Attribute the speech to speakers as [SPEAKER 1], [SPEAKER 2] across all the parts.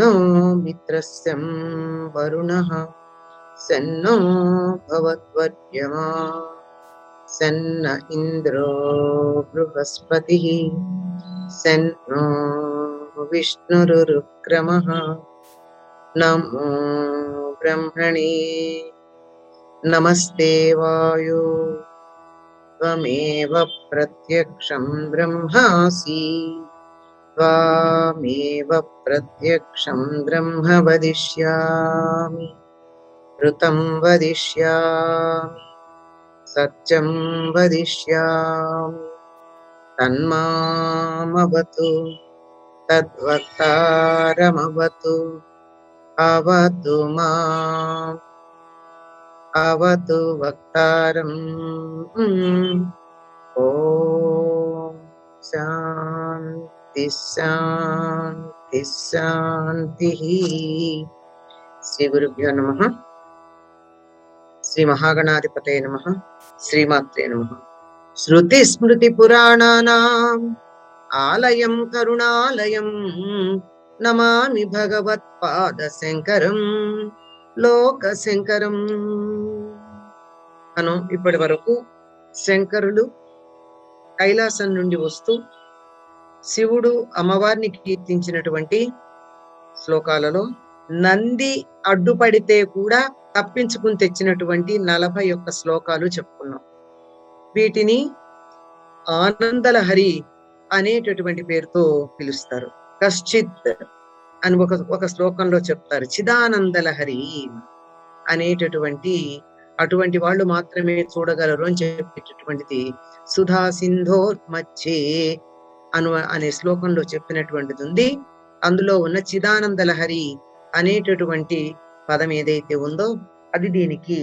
[SPEAKER 1] सन्नो मित्रस्यं वरुणः। सन्नो भवद्वर्यमा। सन्न इन्द्रो बृहस्पतिः। सन्नो विष्णुरुरुक्रमः। नमो ब्रह्मणे। नमस्ते वायो। त्वमेव प्रत्यक्षं ब्रह्मासि त्वामेव प्रत्यक्षं ब्रह्म वदिष्यामि ऋतं वदिष्यामि सत्यं वदिष्यामि तन्मामवतु तद्वक्तारमवतु अवतु माम् अवतु वक्तारम् ॐ शान्ति శాంతి శాంతి శాంతి. శ్రీ గురుభ్యో నమ. శ్రీ మహాగణాధిపతయ నమ. శ్రీమాత్రే నమ. శృతి స్మృతి పురాణానా. ఆలయం కరుణాలయం. నమామి భగవత్పాద శంకరం. లోక శంకరం. మనం ఇప్పటి వరకు శంకరులు కైలాసం నుండి వస్తూ శివుడు అమ్మవారిని కీర్తించినటువంటి శ్లోకాలలో నంది అడ్డుపడితే కూడా తప్పించుకుని తెచ్చినటువంటి నలభై ఒక్క శ్లోకాలు చెప్పుకున్నాం. వీటిని ఆనందలహరి అనేటటువంటి పేరుతో పిలుస్తారు. కశ్చిత్ అని ఒక ఒక శ్లోకంలో చెప్తారు. చిదానందలహరి అనేటటువంటి అటువంటి వాళ్ళు మాత్రమే చూడగలరు అని చెప్పేటటువంటిది సుధా సింధో మచ్చే అను అనే శ్లోకంలో చెప్పినటువంటిది ఉంది అందులో ఉన్న చిదానంద లహరి అనేటటువంటి పదం ఏదైతే ఉందో అది దీనికి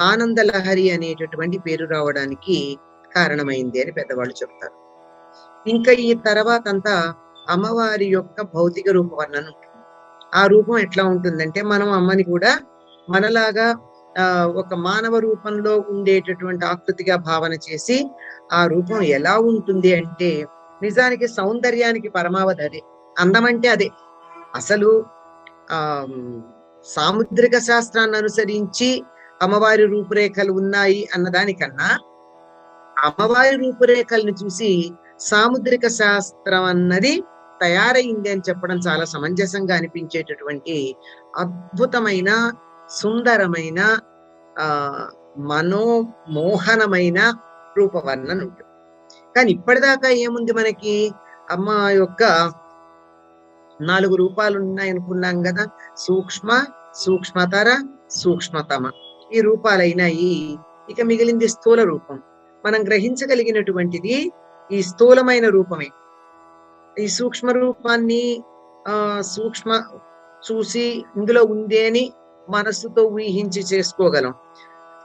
[SPEAKER 1] ఆనంద లహరి అనేటటువంటి పేరు రావడానికి కారణమైంది అని పెద్దవాళ్ళు చెప్తారు. ఇంకా ఈ తర్వాత అంతా అమ్మవారి యొక్క భౌతిక రూప వర్ణన ఉంటుంది. ఆ రూపం ఎట్లా ఉంటుందంటే మనం అమ్మని కూడా మనలాగా ఆ ఒక మానవ రూపంలో ఉండేటటువంటి ఆకృతిగా భావన చేసి ఆ రూపం ఎలా ఉంటుంది అంటే నిజానికి సౌందర్యానికి పరమావధి అదే. అందం అంటే అదే. అసలు ఆ సాముద్రిక శాస్త్రాన్ని అనుసరించి అమ్మవారి రూపురేఖలు ఉన్నాయి అన్నదానికన్నా అమ్మవారి రూపురేఖల్ని చూసి సాముద్రిక శాస్త్రం అన్నది తయారైంది అని చెప్పడం చాలా సమంజసంగా అనిపించేటటువంటి అద్భుతమైన సుందరమైన ఆ మనోమోహనమైన రూపవర్ణన ఉంటుంది. కానీ ఇప్పటిదాకా ఏముంది మనకి? అమ్మ యొక్క నాలుగు రూపాలు ఉన్నాయి అనుకున్నాం కదా. సూక్ష్మ సూక్ష్మతర సూక్ష్మతమ. ఈ రూపాలైనాయి. ఇక మిగిలింది స్థూల రూపం. మనం గ్రహించగలిగినటువంటిది ఈ స్థూలమైన రూపమే. ఈ సూక్ష్మ రూపాన్ని ఆ సూక్ష్మ చూసి ఇందులో ఉంది అని మనస్సుతో ఊహించి చేసుకోగలం.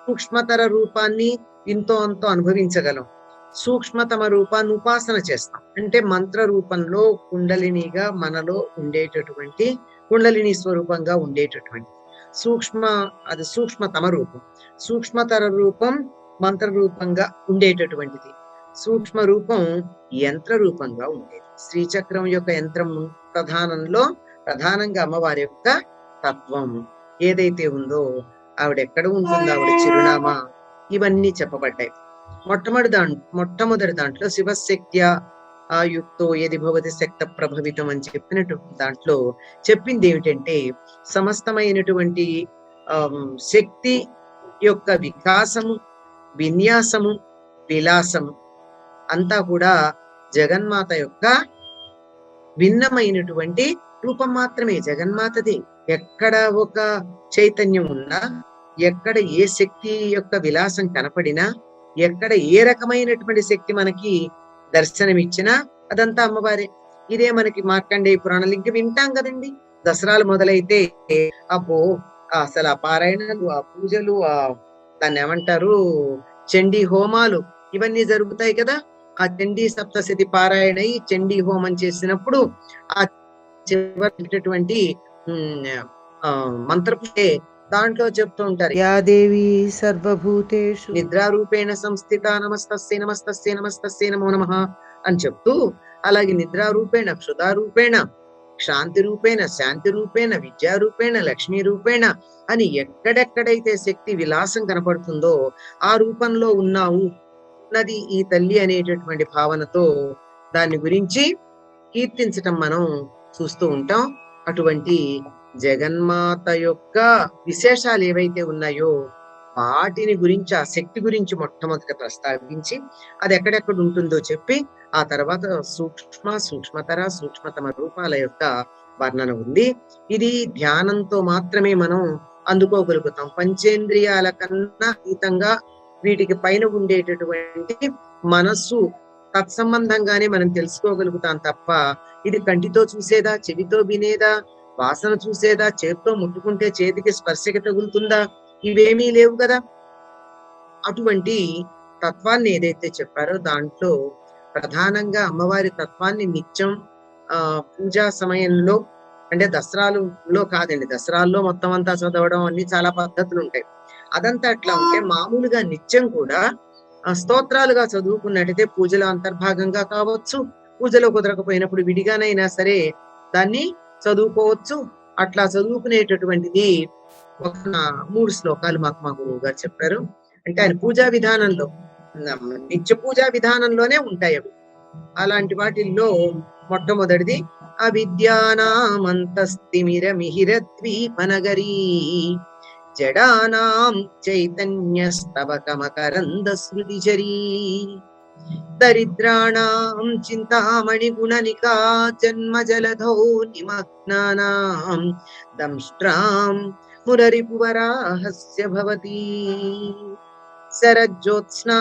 [SPEAKER 1] సూక్ష్మతర రూపాన్ని ఇంతో అంతో అనుభవించగలం. సూక్ష్మతమ రూపాన్ని ఉపాసన చేస్తాం. అంటే మంత్ర రూపంలో కుండలినిగా మనలో ఉండేటటువంటి కుండలిని స్వరూపంగా ఉండేటటువంటి సూక్ష్మ అది సూక్ష్మతమ రూపం సూక్ష్మతర రూపం మంత్ర రూపంగా ఉండేటటువంటిది. సూక్ష్మ రూపం యంత్ర రూపంగా ఉండేది. శ్రీచక్రం యొక్క యంత్రం ప్రధానంలో ప్రధానంగా అమ్మవారి యొక్క తత్వం ఏదైతే ఉందో ఆవిడ ఎక్కడ ఉంటుందో ఆవిడ చిరునామా ఇవన్నీ చెప్పబడ్డాయి. మొట్టమొదటి దాంట్ మొట్టమొదటి దాంట్లో శివశక్త్య ఆ యుక్తో ఏది భవతి శక్త ప్రభవితం అని చెప్పినట్టు దాంట్లో చెప్పింది ఏమిటంటే సమస్తమైనటువంటి ఆ శక్తి యొక్క వికాసము విన్యాసము విలాసము అంతా కూడా జగన్మాత యొక్క భిన్నమైనటువంటి రూపం మాత్రమే. జగన్మాతది ఎక్కడ ఒక చైతన్యం ఉన్నా ఎక్కడ ఏ శక్తి యొక్క విలాసం కనపడినా ఎక్కడ ఏ రకమైనటువంటి శక్తి మనకి దర్శనమిచ్చినా అదంతా అమ్మవారే. ఇదే మనకి మార్కండేయ పురాణాలు ఇంకా వింటాం కదండి. దసరాలు మొదలైతే అబ్బో అసలు ఆ పారాయణలు ఆ పూజలు ఆ దాన్ని ఏమంటారు చండీ హోమాలు ఇవన్నీ జరుగుతాయి కదా. ఆ చండీ సప్తశతి పారాయణ చండీ హోమం చేసినప్పుడు ఆ చివరి మంత్రపుటే దాంట్లో చెప్తూ ఉంటారు. యా దేవి సర్వభూతేషు. నిద్రారూపేణ సంస్థిత నమస్తస్య నమస్తస్య నమస్తస్య నమో నమ అని చెప్తూ అలాగే నిద్రారూపేణ క్షుధారూపేణ శాంతి రూపేణ శాంతి రూపేణ విద్యా రూపేణ లక్ష్మీ రూపేణ అని ఎక్కడెక్కడైతే శక్తి విలాసం కనపడుతుందో ఆ రూపంలో ఉన్నావు ఉన్నది ఈ తల్లి అనేటటువంటి భావనతో దాని గురించి కీర్తించటం మనం చూస్తూ ఉంటాం. అటువంటి జగన్మాత యొక్క విశేషాలు ఏవైతే ఉన్నాయో వాటిని గురించి ఆ శక్తి గురించి మొట్టమొదట ప్రస్తావించి అది ఎక్కడెక్కడ ఉంటుందో చెప్పి ఆ తర్వాత సూక్ష్మ సూక్ష్మతర సూక్ష్మతమ రూపాల యొక్క వర్ణన ఉంది. ఇది ధ్యానంతో మాత్రమే మనం అందుకోగలుగుతాం. పంచేంద్రియాల కన్నా అతీతంగా వీటికి పైన ఉండేటటువంటి మనస్సు తత్సంబంధంగానే మనం తెలుసుకోగలుగుతాం తప్ప ఇది కంటితో చూసేదా చెవితో వినేదా వాసన చూసేదా? చేతితో ముట్టుకుంటే చేతికి స్పర్శకి తగులుతుందా ఇవేమీ లేవు కదా? అటువంటి తత్వాన్ని ఏదైతే చెప్పారో దాంట్లో ప్రధానంగా అమ్మవారి తత్వాన్ని నిత్యం ఆ పూజా సమయంలో అంటే దసరాలలో కాదండి. దసరాల్లో మొత్తం అంతా చదవడం అన్ని చాలా పద్ధతులు ఉంటాయి. అదంతా అట్లా ఉంటే మామూలుగా నిత్యం కూడా స్తోత్రాలుగా చదువుకున్నట్టయితే పూజలో అంతర్భాగంగా కావచ్చు పూజలో కుదరకపోయినప్పుడు విడిగానైనా సరే దాన్ని చదువుకోవచ్చు. అట్లా చదువుకునేటటువంటిది ఒక మూడు శ్లోకాలు మాకు మా గురువు గారు చెప్పారు. అంటే ఆయన పూజా విధానంలో నిత్య పూజా విధానంలోనే ఉంటాయి అవి. అలాంటి వాటిల్లో మొట్టమొదటిది అవిద్యానామంతస్తిమిర మిహిర ద్వీపనగరీ జడానాం చైతన్యస్తవకమకరంద శృతిచరీ దరిద్రాణం చింతామణి గుణనికా జన్మ జలధౌ నిమగ్నానాం దంష్ట్రాం మురరిపువరాహస్య భవతి. శరజ్యోత్స్నా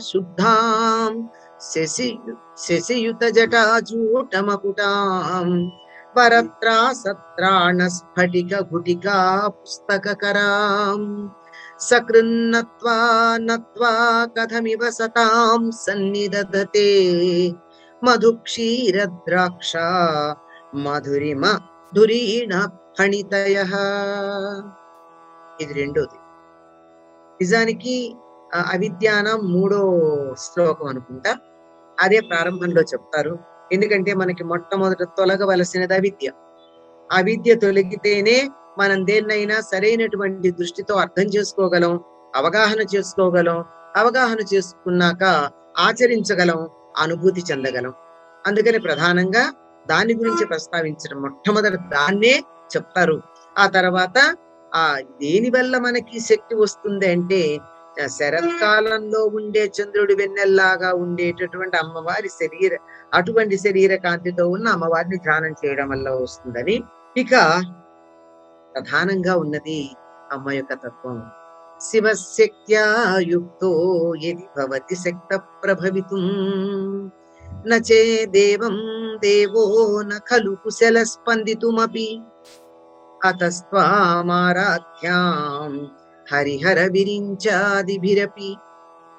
[SPEAKER 1] శుద్ధాం శశి శశియుత జటాజూటమకుటాం పరత్రా సత్రాణ స్ఫటిక గుటికా పుస్తకరాం సకృన్నత్వా నత్వా కథమివ సతాం సన్నిదధతే మధుక్షీరద్రాక్ష మధురిమ ధురీణ ఫణితయ ఇది రెండోది. నిజానికి అవిద్యానం మూడో శ్లోకం అనుకుంటా. అదే ప్రారంభంలో చెప్తారు. ఎందుకంటే మనకి మొట్టమొదట తొలగవలసినది అవిద్య. అవిద్య తొలగితేనే మనం దేన్నైనా సరైనటువంటి దృష్టితో అర్థం చేసుకోగలం అవగాహన చేసుకోగలం అవగాహన చేసుకున్నాక ఆచరించగలం అనుభూతి చెందగలం. అందుకని ప్రధానంగా దాని గురించి ప్రస్తావించడం మొట్టమొదటి దాన్నే చెప్తారు. ఆ తర్వాత ఆ దేని వల్ల మనకి శక్తి వస్తుంది అంటే శరత్కాలంలో ఉండే చంద్రుడి వెన్నెల్లాగా ఉండేటటువంటి అమ్మవారి శరీర అటువంటి శరీర కాంతితో ఉన్న అమ్మవారిని ధ్యానం చేయడం వల్ల వస్తుందని. ఇక ప్రధానంగా ఉన్నది అమ్మ యొక్క తత్వం. శివశక్త్యాయుక్తో యది భవతి శక్త ప్రభవితుం నచే దేవం దేవో న ఖలు కుశల స్పందితుమపి. అతస్వామారాధ్యాం హరిహర విరించాదిభిరపి.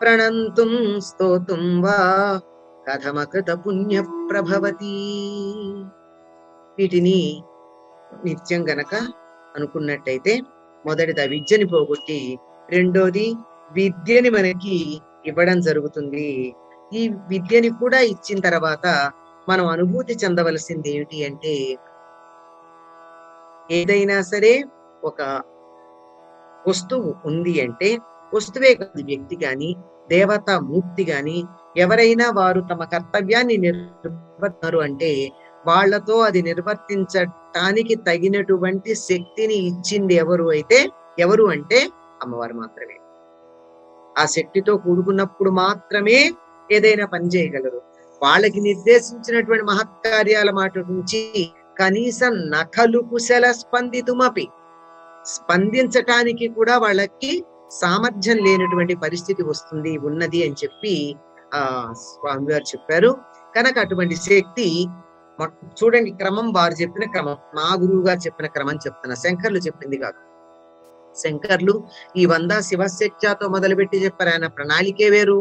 [SPEAKER 1] ప్రణంతుం స్తోతుం వా కథమకృత పుణ్య ప్రభవతి వీటిని నిత్యం గనక అనుకున్నట్టయితే మొదటిది విద్యని పోగొట్టి రెండోది విద్యని మనకి ఇవ్వడం జరుగుతుంది. ఈ విద్యని కూడా ఇచ్చిన తర్వాత మనం అనుభూతి చెందవలసింది ఏమిటి అంటే ఏదైనా సరే ఒక వస్తువు ఉంది అంటే వస్తువే కాదు వ్యక్తి కానీ దేవత మూర్తి గాని ఎవరైనా వారు తమ కర్తవ్యాన్ని నిర్వర్తారు అంటే వాళ్ళతో అది నిర్వర్తించటానికి తగినటువంటి శక్తిని ఇచ్చింది ఎవరు అయితే ఎవరు అంటే అమ్మవారు మాత్రమే. ఆ శక్తితో కూడుకున్నప్పుడు మాత్రమే ఏదైనా పని చేయగలరు. వాళ్ళకి నిర్దేశించినటువంటి మహత్కార్యాల మాట నుంచి కనీసం నకలు కుశల స్పందితుమపి. స్పందించటానికి కూడా వాళ్ళకి సామర్థ్యం లేనటువంటి పరిస్థితి వస్తుంది ఉన్నది అని చెప్పి ఆ స్వామివారు చెప్పారు. కనుక అటువంటి శక్తి చూడండి క్రమం వారు చెప్పిన క్రమం. మా గురువు గారు చెప్పిన క్రమం చెప్తున్నా. శంకర్లు చెప్పింది కాదు. శంకర్లు ఈ వంద శివశక్త్యాతో మొదలుపెట్టి చెప్పారు. ఆయన ప్రణాళికే వేరు.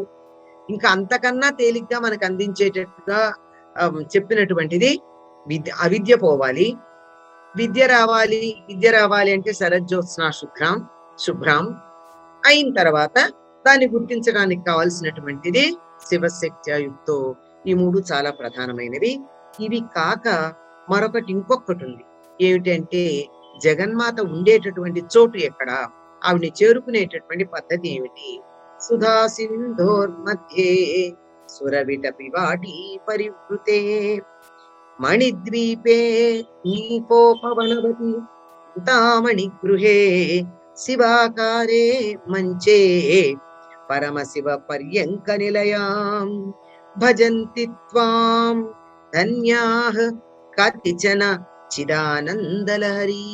[SPEAKER 1] ఇంకా అంతకన్నా తేలిగ్గా మనకు అందించేటట్టుగా చెప్పినటువంటిది విద్య అవిద్య పోవాలి. విద్య రావాలి. విద్య రావాలి అంటే శరజ్యోత్స్న శుభ్రం శుభ్రం అయిన తర్వాత దాన్ని గుర్తించడానికి కావాల్సినటువంటిది శివశక్త్యాయుక్తో ఈ మూడు చాలా ప్రధానమైనవి. ఇవి కాక మరొకటి ఇంకొకటి ఉంది ఏమిటంటే జగన్మాత ఉండేటటువంటి చోటు ఎక్కడ? ఆవిని చేరుకునేటటువంటి పద్ధతి ఏమిటి? సుధా సింధోర్ మధ్యే సురవిట పివాటి పరివృతే మణిద్వీపే నీకోపవనవతి చింతామణి గృహే శివాకారే మంచే పరమశివ పర్యంక నిలయాం భజంతి త్వాం ధన్యాహ కతిచన చిదానందలహరి.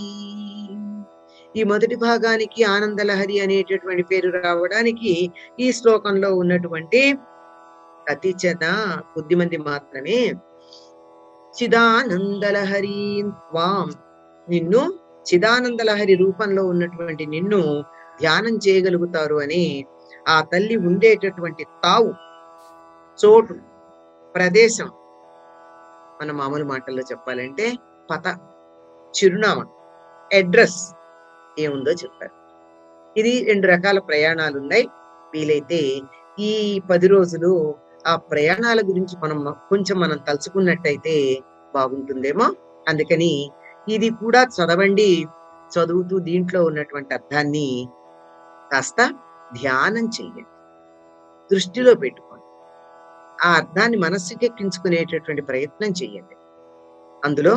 [SPEAKER 1] ఈ మొదటి భాగానికి ఆనందలహరి అనేటటువంటి పేరు రావడానికి ఈ శ్లోకంలో ఉన్నటువంటి కతిచన కొద్దిమంది మాత్రమే చిదానందలహరి త్వాం నిన్ను చిదానందలహరి రూపంలో ఉన్నటువంటి నిన్ను ధ్యానం చేయగలుగుతారు అని ఆ తల్లి ఉండేటటువంటి తావు చోటు ప్రదేశం మన మామూలు మాటల్లో చెప్పాలంటే పత చిరునామా అడ్రస్ ఏముందో చెప్పారు. ఇది రెండు రకాల ప్రయాణాలు ఉన్నాయి వీలైతే ఈ పది రోజులు ఆ ప్రయాణాల గురించి మనం కొంచెం మనం తలుచుకున్నట్టయితే బాగుంటుందేమో. అందుకని ఇది కూడా చదవండి. చదువుతూ దీంట్లో ఉన్నటువంటి అర్థాన్ని కాస్త ధ్యానం చెయ్యండి దృష్టిలో పెట్టుకో ఆ అర్థాన్ని మనస్సుకెక్కించుకునేటటువంటి ప్రయత్నం చేయండి. అందులో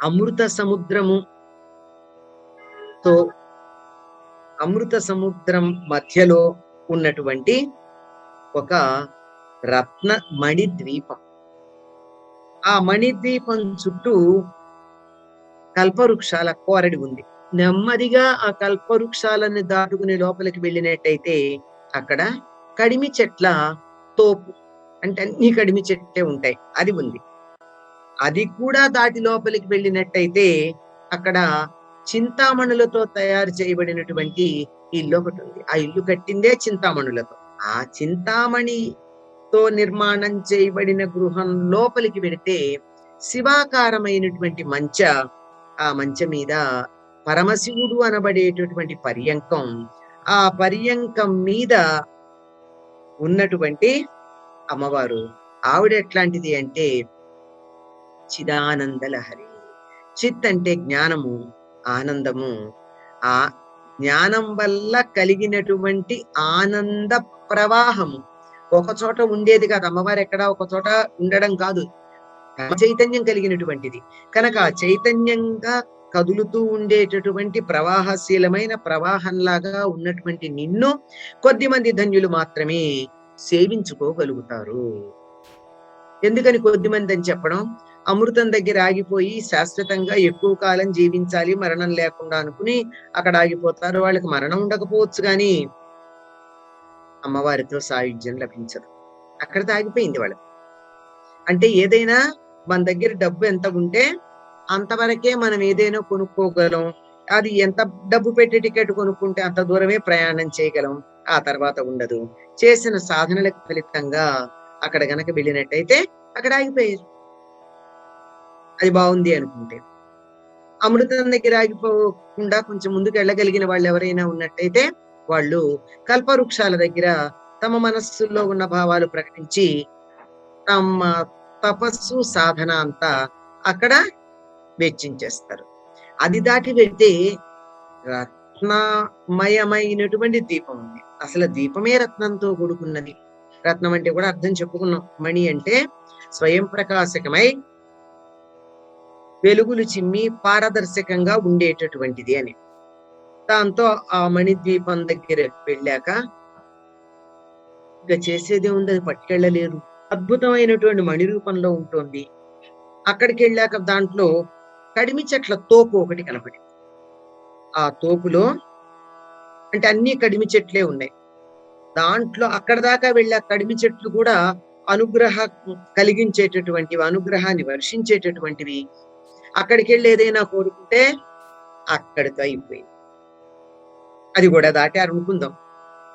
[SPEAKER 1] అమృత సముద్రము తో అమృత సముద్రం మధ్యలో ఉన్నటువంటి ఒక రత్న మణి ద్వీపం ఆ మణి ద్వీపం చుట్టూ కల్పవృక్షాల కోరడి ఉంది. నెమ్మదిగా ఆ కల్పవృక్షాలను దాటుకుని లోపలికి వెళ్ళినట్టయితే అక్కడ కడిమి చెట్ల తోపు అంటే అన్ని కడిమి చెట్లే ఉంటాయి. అది ఉంది. అది కూడా దాటి లోపలికి వెళ్ళినట్టయితే అక్కడ చింతామణులతో తయారు చేయబడినటువంటి ఇల్లు ఒకటి ఉంది. ఆ ఇల్లు కట్టిందే చింతామణులతో. ఆ చింతామణితో నిర్మాణం చేయబడిన గృహం లోపలికి వెడితే శివాకారమైనటువంటి మంచ ఆ మంచ మీద పరమశివుడు అనబడేటటువంటి పర్యంకం ఆ పర్యంకం మీద ఉన్నటువంటి అమ్మవారు. ఆవిడ ఎట్లాంటిది అంటే చిదానంద లహరి చిత్ అంటే జ్ఞానము ఆనందము. ఆ జ్ఞానం వల్ల కలిగినటువంటి ఆనంద ప్రవాహము. ఒక చోట ఉండేది కాదు. అమ్మవారు ఎక్కడ ఒక చోట ఉండడం కాదు. చైతన్యం కలిగినటువంటిది. కనుక చైతన్యంగా కదులుతూ ఉండేటటువంటి ప్రవాహశీలమైన ప్రవాహంలాగా ఉన్నటువంటి నిన్ను కొద్ది మంది ధన్యులు మాత్రమే సేవించుకోగలుగుతారు. ఎందుకని కొద్ది మంది అని చెప్పడం? అమృతం దగ్గర ఆగిపోయి శాశ్వతంగా ఎక్కువ కాలం జీవించాలి మరణం లేకుండా అనుకుని అక్కడ ఆగిపోతారు. వాళ్ళకి మరణం ఉండకపోవచ్చు కానీ అమ్మవారితో సాయుధ్యం లభించదు. అక్కడ ఆగిపోయింది వాళ్ళకి. అంటే ఏదైనా మన దగ్గర డబ్బు ఎంత ఉంటే అంతవరకే మనం ఏదైనా కొనుక్కోగలం. అది ఎంత డబ్బు పెట్టి టికెట్ కొనుక్కుంటే అంత దూరమే ప్రయాణం చేయగలం. ఆ తర్వాత ఉండదు. చేసిన సాధనలకు ఫలితంగా అక్కడ గనక వెళ్ళినట్టయితే అక్కడ ఆగిపోయారు అది బాగుంది అనుకుంటే. అమృతం దగ్గర ఆగిపోకుండా కొంచెం ముందుకు వెళ్ళగలిగిన వాళ్ళు ఎవరైనా ఉన్నట్టయితే వాళ్ళు కల్పవృక్షాల దగ్గర తమ మనస్సులో ఉన్న భావాలు ప్రకటించి తమ తపస్సు సాధన అంతా అక్కడ వెచ్చించేస్తారు. అది దాటి వెళ్తే రత్నమయమైనటువంటి దీపం ఉంది. అసలు దీపమే రత్నంతో కూడుకున్నది. రత్నం అంటే కూడా అర్థం చెప్పుకున్నాం. మణి అంటే స్వయం ప్రకాశకమై వెలుగులు చిమ్మి పారదర్శకంగా ఉండేటటువంటిది అని. దాంతో ఆ మణిద్వీపం దగ్గర వెళ్ళాక ఇక చేసేదే ఉంది అది పట్టుకెళ్ళలేరు. అద్భుతమైనటువంటి మణి రూపంలో ఉంటుంది. అక్కడికి వెళ్ళాక దాంట్లో కడిమి చెట్ల తోపు ఒకటి కనపడింది. ఆ తోపులో అంటే అన్ని కడిమి చెట్లే ఉన్నాయి. దాంట్లో అక్కడ దాకా వెళ్ళే కడిమి చెట్లు కూడా అనుగ్రహ కలిగించేటటువంటివి అనుగ్రహాన్ని వర్షించేటటువంటివి. అక్కడికి వెళ్ళి ఏదైనా కోరుకుంటే అక్కడితో అయిపోయింది. అది కూడా దాటారు అనుకుందాం.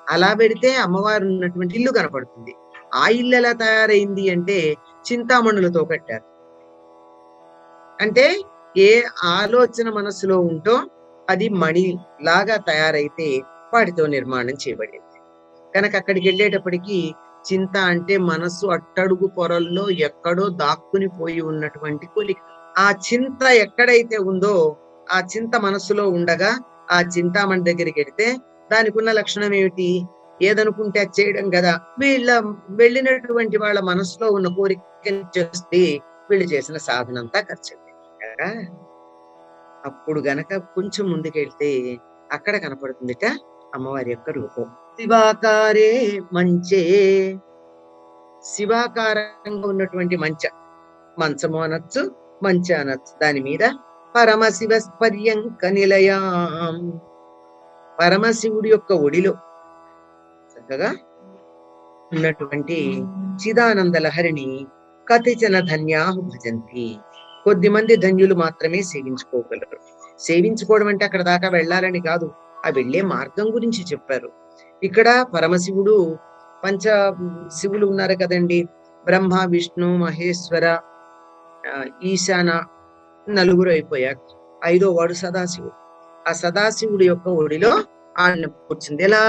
[SPEAKER 1] అలా పెడితే అమ్మవారు ఉన్నటువంటి ఇల్లు కనపడుతుంది. ఆ ఇల్లు ఎలా తయారైంది అంటే చింతామణులతో కట్టారు. అంటే ఏ ఆలోచన మనసులో ఉంటో అది మణి లాగా తయారైతే వాటితో నిర్మాణం చేయబడింది. కనుక అక్కడికి వెళ్ళేటప్పటికి చింత అంటే మనస్సు అట్టడుగు పొరల్లో ఎక్కడో దాక్కుని పోయి ఉన్నటువంటి కోరిక ఆ చింత ఎక్కడైతే ఉందో ఆ చింత మనస్సులో ఉండగా ఆ చింతామణి దగ్గరికి వెడితే దానికి ఉన్న లక్షణం ఏమిటి? ఏదనుకుంటే అది చేయడం కదా. వీళ్ళ వెళ్ళినటువంటి వాళ్ళ మనసులో ఉన్న కోరిక చేస్తే వీళ్ళు చేసిన సాధనంతా ఖర్చు కనుక అప్పుడు గనక కొంచెం ముందుకెళ్తే అక్కడ కనపడుతుందిట అమ్మవారి యొక్క రూపం. శివాకారే మంచే. శివాకారంగా ఉన్నటువంటి మంచ. మంచము అనొచ్చు మంచ అనొచ్చు. దాని మీద పరమశివ పర్యంక నిలయాం. పరమశివుడి యొక్క ఒడిలో చక్కగా ఉన్నటువంటి చిదానంద లహరిని కతిచన ధన్యాహు భజంతి. కొద్ది మంది ధన్యులు మాత్రమే సేవించుకోగలరు. సేవించుకోవడం అంటే అక్కడ దాకా వెళ్ళాలని కాదు. ఆ వెళ్ళే మార్గం గురించి చెప్పారు. ఇక్కడ పరమశివుడు పంచ శివులు ఉన్నారు కదండి. బ్రహ్మ విష్ణు మహేశ్వర ఈశాన నలుగురు అయిపోయారు. ఐదో వాడు సదాశివుడు. ఆ సదాశివుడి యొక్క ఒడిలో ఆయన కూర్చుంది. ఎలా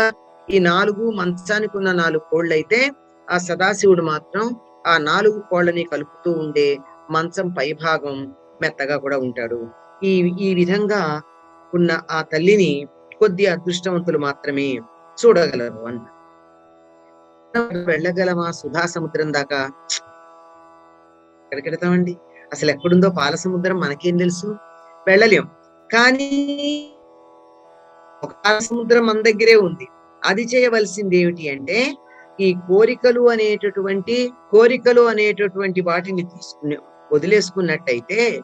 [SPEAKER 1] ఈ నాలుగు మంచానికి ఉన్న నాలుగు కోళ్ళు అయితే ఆ సదాశివుడు మాత్రం ఆ నాలుగు కోళ్ళని కలుపుతూ ఉండే మంచం పైభాగం మెత్తగా కూడా ఉంటాడు. ఈ ఈ విధంగా ఉన్న ఆ తల్లిని కొద్ది అదృష్టవంతులు మాత్రమే చూడగలరు అన్న. వెళ్ళగలమా సుధా సముద్రం దాకా? ఎక్కడికి అసలు ఎక్కడుందో పాల సముద్రం మనకేం తెలుసు? వెళ్ళలేం. కానీ ఒక పాల సముద్రం మన దగ్గరే ఉంది. అది చేయవలసింది ఏమిటి అంటే ఈ కోరికలు అనేటటువంటి కోరికలు అనేటటువంటి వాటిని తీసుకునే వదిలేసుకున్నట్టయితే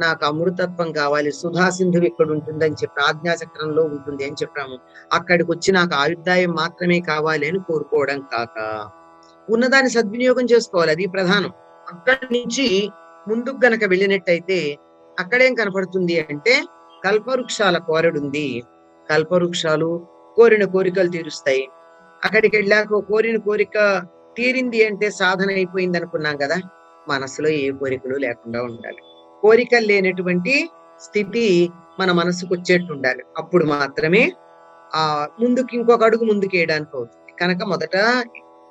[SPEAKER 1] నాకు అమృతత్వం కావాలి సుధాసింధువు ఇక్కడ ఉంటుందని చెప్పి ఆజ్ఞాచక్రంలో ఉంటుంది అని చెప్పాము. అక్కడికి వచ్చి నాకు ఆయుర్దాయం మాత్రమే కావాలి అని కోరుకోవడం కాక. ఉన్నదాన్ని సద్వినియోగం చేసుకోవాలి అది ప్రధానం. అక్కడి నుంచి ముందుకు గనక వెళ్ళినట్టయితే అక్కడేం కనపడుతుంది అంటే కల్పవృక్షాల కోరడుంది. కల్పవృక్షాలు కోరిన కోరికలు తీరుస్తాయి. అక్కడికి వెళ్ళాక కోరిన కోరిక తీరింది అంటే సాధన అయిపోయింది అనుకున్నాం కదా. మనసులో ఏ కోరికలు లేకుండా ఉండాలి. కోరికలు లేనటువంటి స్థితి మన మనసుకు వచ్చేట్టు ఉండాలి అప్పుడు మాత్రమే ఆ ముందుకు ఇంకొక అడుగు ముందుకు వేయడానికి అవుతుంది. కనుక మొదట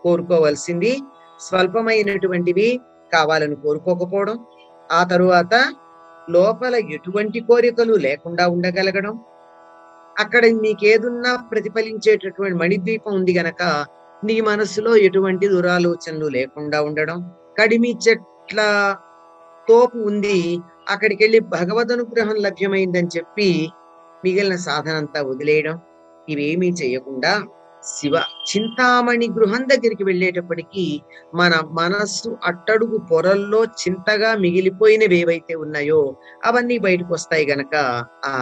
[SPEAKER 1] కోరుకోవాల్సింది స్వల్పమైనటువంటివి కావాలని కోరుకోకపోవడం ఆ తరువాత లోపల ఎటువంటి కోరికలు లేకుండా ఉండగలగడం అక్కడ నీకేదున్నా ప్రతిఫలించేటటువంటి మణిద్వీపం ఉంది గనక నీ మనసులో ఎటువంటి దురాలోచనలు లేకుండా ఉండడం కడిమి చెట్ల తోపు ఉంది. అక్కడికి వెళ్ళి భగవద్ అనుగ్రహం లభ్యమైందని చెప్పి మిగిలిన సాధన అంతా వదిలేయడం ఇవేమీ చేయకుండా శివ చింతామణి గృహం దగ్గరికి వెళ్ళేటప్పటికి మన మనస్సు అట్టడుగు పొరల్లో చింతగా మిగిలిపోయినవి ఏవైతే ఉన్నాయో అవన్నీ బయటకు వస్తాయి గనక ఆ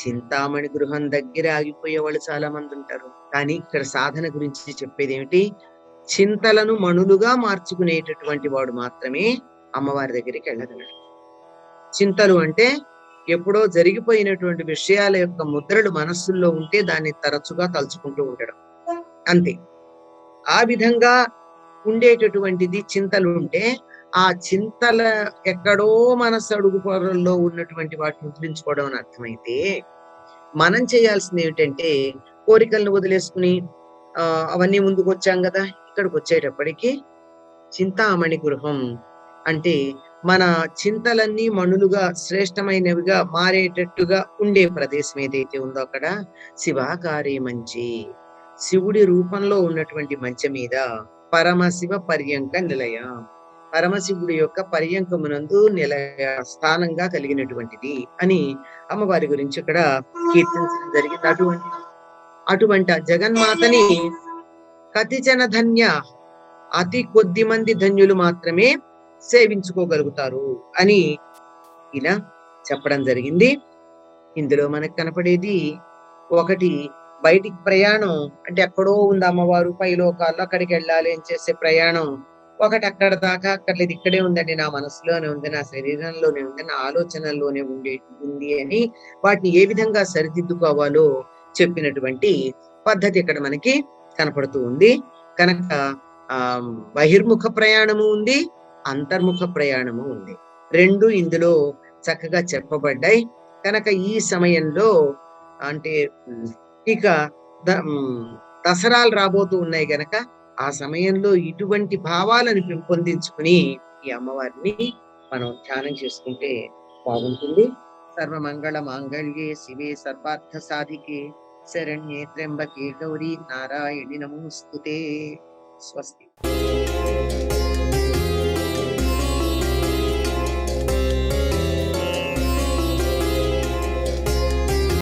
[SPEAKER 1] చింతామణి గృహం దగ్గర ఆగిపోయే వాళ్ళు చాలా మంది ఉంటారు కానీ ఇక్కడ సాధన గురించి చెప్పేది ఏమిటి చింతలను మణులుగా మార్చుకునేటటువంటి వాడు మాత్రమే అమ్మవారి దగ్గరికి వెళ్ళగలడు. చింతలు అంటే ఎప్పుడో జరిగిపోయినటువంటి విషయాల యొక్క ముద్రలు మనస్సుల్లో ఉంటే దాన్ని తరచుగా తలుచుకుంటూ ఉండడం. అంతే. ఆ విధంగా ఉండేటటువంటిది చింతలు ఉంటే ఆ చింతల ఎక్కడో మనసు అడుగు పొరల్లో ఉన్నటువంటి వాటిని ముద్రించుకోవడం అని అర్థమైతే మనం చేయాల్సింది ఏమిటంటే కోరికలను వదిలేసుకుని ఆ అవన్నీ ముందుకు వచ్చాం కదా. ఇక్కడికి వచ్చేటప్పటికి చింతామణి గృహం అంటే మన చింతలన్నీ మణులుగా శ్రేష్టమైనవిగా మారేటట్టుగా ఉండే ప్రదేశం ఏదైతే ఉందో అక్కడ శివాకారి మంచి. శివుడి రూపంలో ఉన్నటువంటి మంచి మీద పరమశివ పర్యంక నిలయ. పరమశివుడి యొక్క పర్యంకమునందు నిలయ స్థానంగా కలిగినటువంటిది అని అమ్మవారి గురించి ఇక్కడ కీర్తించడం జరిగింది. అటువంటి అటువంటి జగన్మాతని కతిజన ధన్య అతి కొద్ది మంది ధన్యులు మాత్రమే సేవించుకోగలుగుతారు అని ఇలా చెప్పడం జరిగింది. ఇందులో మనకు కనపడేది ఒకటి బయటికి ప్రయాణం అంటే ఎక్కడో ఉంది అమ్మవారు పైలోకాల్లో అక్కడికి వెళ్ళాలి అని చేసే ప్రయాణం. ఒకటి అక్కడ దాకా అక్కర్లేదు ఇక్కడే ఉందండి నా మనసులోనే ఉంది నా శరీరంలోనే ఉంది నా ఆలోచనల్లోనే ఉండే ఉంది అని వాటిని ఏ విధంగా సరిదిద్దుకోవాలో చెప్పినటువంటి పద్ధతి ఇక్కడ మనకి కనపడుతూ ఉంది. కనుక ఆ బహిర్ముఖ ప్రయాణము ఉంది అంతర్ముఖ ప్రయాణము ఉంది. రెండు ఇందులో చక్కగా చెప్పబడ్డాయి. కనుక ఈ సమయంలో అంటే ఇక దసరాలు రాబోతూ ఉన్నాయి గనక ఆ సమయంలో ఇటువంటి భావాలను పెంపొందించుకుని ఈ అమ్మవారిని మనం ధ్యానం చేసుకుంటే బాగుంటుంది. సర్వమంగళ మాంగళ్యే శివే సర్వార్థ సాధికే. శరణ్యే త్ర్యంబకే గౌరీ నారాయణి నమోస్తుతే స్వస్తి